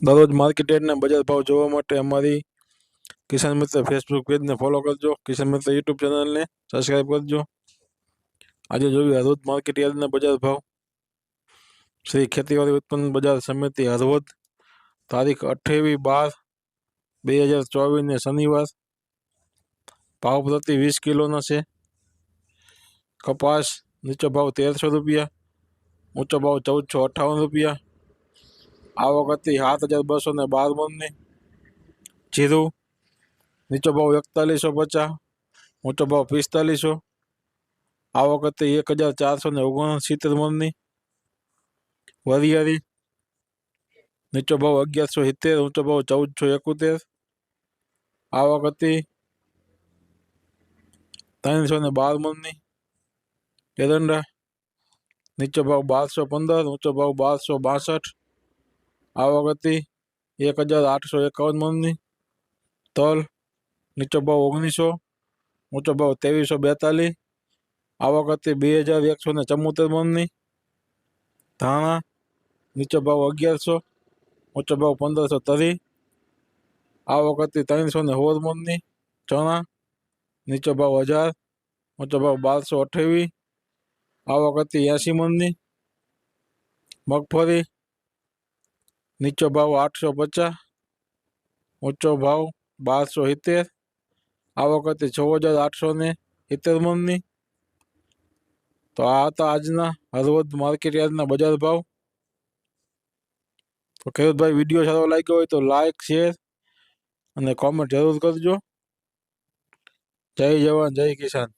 દરરોજ માર્કેટ યાર્ડના બજાર ભાવ જોવા માટે અમારી કિસાન મિત્ર ફેસબુક પેજને ફોલો કરજો. કિસાન મિત્ર યુટ્યુબ ચેનલને સબસ્ક્રાઈબ કરજો. આજે જોઈએ હળવદ માર્કેટ યાર્ડના બજાર ભાવ. શ્રી ખેતીવાડી ઉત્પન્ન બજાર સમિતિ હરવદ તારીખ અઠ્યાવીસ બાર બે હજાર ચોવીસને શનિવાર. ભાવ પ્રતિ વીસ કિલોનો છે. કપાસ નીચો ભાવ તેરસો રૂપિયા, ઊંચો ભાવ ચૌદસો અઠ્ઠાવન રૂપિયા આવક હતી સાત હજાર બસો ને બાર મણની જીરું, નીચો ભાવ એકતાલીસો પચાસ ઊંચો ભાવ પિસ્તાલીસો. આવક હતી એક હજાર ચારસો ને ઓગણસિત્તેર મણની વરિયાળી, નીચો ભાવ અગિયારસો સિત્તેર, ઊંચો ભાવ ચૌદસો એકોતેર. આવક હતી ત્રણસો ને બાર મણની એરંડા, નીચો ભાવ બારસો પંદર, ઊંચો ભાવ બારસો બાસઠ. આવક હતી એક હજાર આઠસો એકાવન મણની તલ, નીચો ભાવ ઓગણીસો, ઊંચો ભાવ ત્રેવીસો બેતાલીસ. આવક હતી બે હજાર એકસો ને ચમોતેર મણની ધાણા, નીચો ભાવ અગિયારસો, ઊંચો ભાવ પંદરસો ત્રીસ. આવક હતી ત્રણસો ને સોળ મણની ચણા, નીચો ભાવ હજાર, ઊંચો ભાવ બારસો અઠ્યાવીસ. આવક હતી એંસી મણની મગફળી નીચો ભાવ આઠસો પચાસ, ઊંચો ભાવ બારસો સિત્તેર આ વખતે છ હજાર આઠસો ને સિત્તેર મણની. તો આ હતા આજના હળવદ માર્કેટ યાર્ડના બજાર ભાવ. તો ખેડૂતભાઈ, વીડિયો સારો લાગ્યો હોય તો લાઇક શેર અને કોમેન્ટ જરૂર કરજો. જય જવાન, જય કિસાન.